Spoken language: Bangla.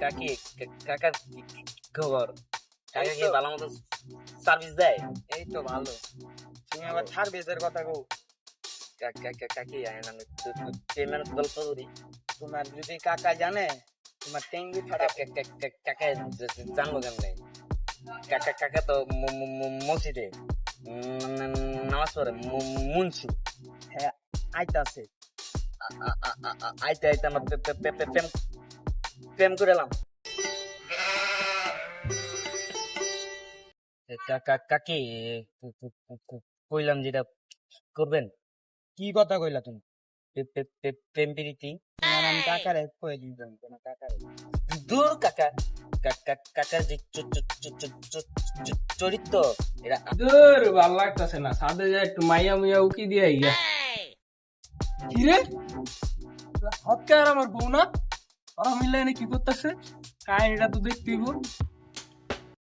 কাকি কাকার খবর কাকা কি ভালো মতো সার্ভিস দেয় এই তো ভালো তুমি আবার সার্ভিসের কথা কও কাকি পেমেন্ট গল্প করি তোমার যদি কাকা জানে তোমার টেঙ্গি ফাড়া কাকা জানলো কেমনে কাকা কাকা তো মসজিদে নামাজ পড়ে মুন্সি হ্যাঁ আইতাছে আইতে আইতে আমরা প্রেম প্রেম করে এলাম। কাকি? কইলাম যেটা করবেন। কি কথা কইলা তুমি? প্রেম প্রীতি। কাকারে কই দিলাম কাকারে। দূর কাকা। কাকা কাকার যে চ- চ- চ- চ- চ- চ- চরিত্র এরা দূর ভালো লাগতেছে না। সাদে একটু মাইয়া মুইয়া উকি দিয়ে গিয়া কিরে? হৎকে আমার বউ না? ওরা এনে কি করতেছে? কাহিনীটা তো দেখতেই